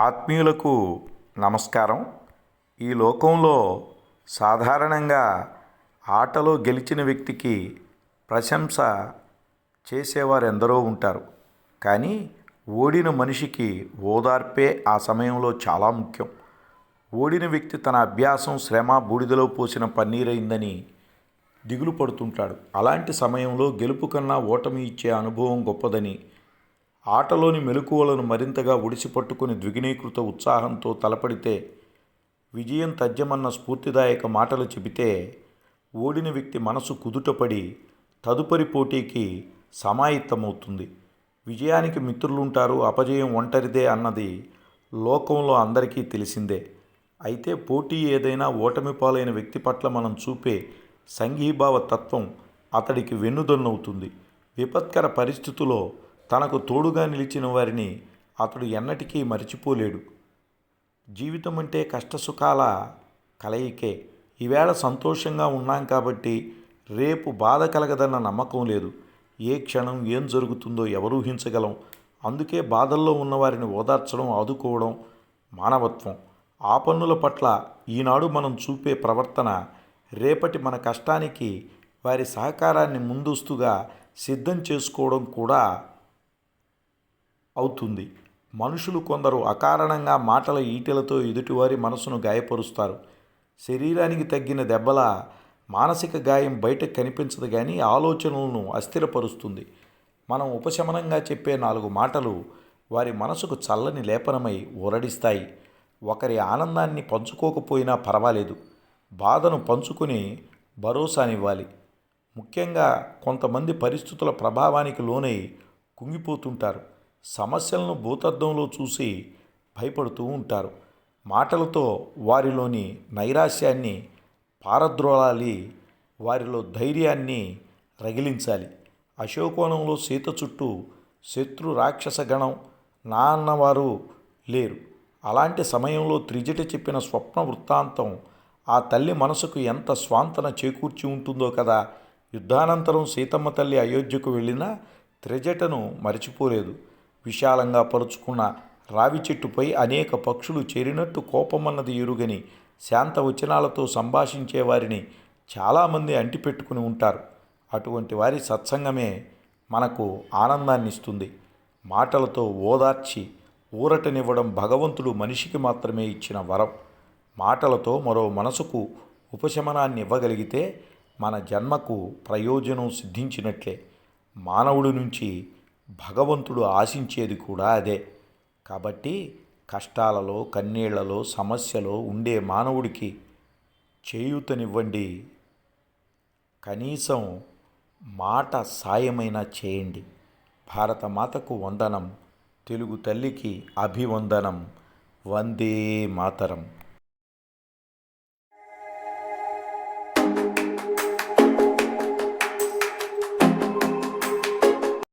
ఆత్మీయులకు నమస్కారం. ఈ లోకంలో సాధారణంగా ఆటలో గెలిచిన వ్యక్తికి ప్రశంస చేసేవారు ఎందరో ఉంటారు. కానీ ఓడిన మనిషికి ఓదార్పే ఆ సమయంలో చాలా ముఖ్యం. ఓడిన వ్యక్తి తన అభ్యాసం శ్రమ బూడిదలో పోసిన పన్నీరైందని దిగులు పడుతుంటాడు. అలాంటి సమయంలో గెలుపు కన్నా ఓటమి ఇచ్చే అనుభవం గొప్పదని ఆటలోని మెలకువలను మరింతగా ఒడిసిపట్టుకుని ద్విగుణీకృత ఉత్సాహంతో తలపడితే విజయం తథ్యమన్న స్ఫూర్తిదాయక మాటలు చెబితే ఓడిన వ్యక్తి మనసు కుదుటపడి తదుపరి పోటీకి సమాయత్తమవుతుంది. విజయానికి మిత్రులుంటారు అపజయం ఒంటరిదే అన్నది లోకంలో అందరికీ తెలిసిందే. అయితే పోటీ ఏదైనా ఓటమి పాలైన వ్యక్తి పట్ల మనం చూపే సంఘీభావ తత్వం అతడికి వెన్నుదన్నవుతుంది విపత్కర పరిస్థితుల్లో తనకు తోడుగా నిలిచిన వారిని అతడు ఎన్నటికీ మరిచిపోలేడు. జీవితం అంటే కష్టసుఖాల కలయికే. ఈవేళ సంతోషంగా ఉన్నాం కాబట్టి రేపు బాధ కలగదన్న నమ్మకం లేదు. ఏ క్షణం ఏం జరుగుతుందో ఎవరు ఊహించగలం. అందుకే బాధల్లో ఉన్నవారిని ఓదార్చడం ఆదుకోవడం మానవత్వం. ఆ పన్నుల పట్ల ఈనాడు మనం చూపే ప్రవర్తన రేపటి మన కష్టానికి వారి సహకారాన్ని ముందస్తుగా సిద్ధం చేసుకోవడం కూడా అవుతుంది. మనుషులు కొందరు అకారణంగా మాటల ఈటెలతో ఎదుటివారి మనసును గాయపరుస్తారు. శరీరానికి తగ్గిన దెబ్బల మానసిక గాయం బయట కనిపించదు కానీ ఆలోచనలను అస్థిరపరుస్తుంది. మనం ఉపశమనంగా చెప్పే నాలుగు మాటలు వారి మనసుకు చల్లని లేపనమై ఊరడిస్తాయి. ఒకరి ఆనందాన్ని పంచుకోకపోయినా పర్వాలేదు. బాధను పంచుకుని భరోసానివ్వాలి. ముఖ్యంగా కొంతమంది పరిస్థితుల ప్రభావానికి లోనై కుంగిపోతుంటారు. సమస్యలను భూతద్దంలో చూసి భయపడుతూ ఉంటారు. మాటలతో వారిలోని నైరాశ్యాన్ని పారద్రోలాలి వారిలో ధైర్యాన్ని రగిలించాలి. అశోకోణంలో సీత చుట్టూ శత్రు రాక్షస గణం నా అన్నవారు లేరు. అలాంటి సమయంలో త్రిజట చెప్పిన స్వప్న వృత్తాంతం ఆ తల్లి మనసుకు ఎంత స్వాంతన చేకూర్చి ఉంటుందో కదా! యుద్ధానంతరం సీతమ్మ తల్లి అయోధ్యకు వెళ్ళినా త్రిజటను మరిచిపోలేదు. విశాలంగా పరుచుకున్న రావి చెట్టుపై అనేక పక్షులు చేరినట్టు కోపమన్నది ఎరుగని శాంత వచనాలతో సంభాషించే వారిని చాలామంది అంటిపెట్టుకుని ఉంటారు. అటువంటి వారి సత్సంగమే మనకు ఆనందాన్ని ఇస్తుంది మాటలతో ఓదార్చి ఊరటనివ్వడం భగవంతుడు మనిషికి మాత్రమే ఇచ్చిన వరం. మాటలతో మరో మనసుకు ఉపశమనాన్ని ఇవ్వగలిగితే మన జన్మకు ప్రయోజనం సిద్ధించినట్లే. మానవుడి నుంచి భగవంతుడు ఆశించేది కూడా అదే. కాబట్టి కష్టాలలో కన్నీళ్ళలో సమస్యలో ఉండే మానవుడికి చేయూతనివ్వండి. కనీసం మాట సాయమైనా చేయండి. భారతమాతకు వందనం తెలుగు తల్లికి అభివందనం వందే మాతరం.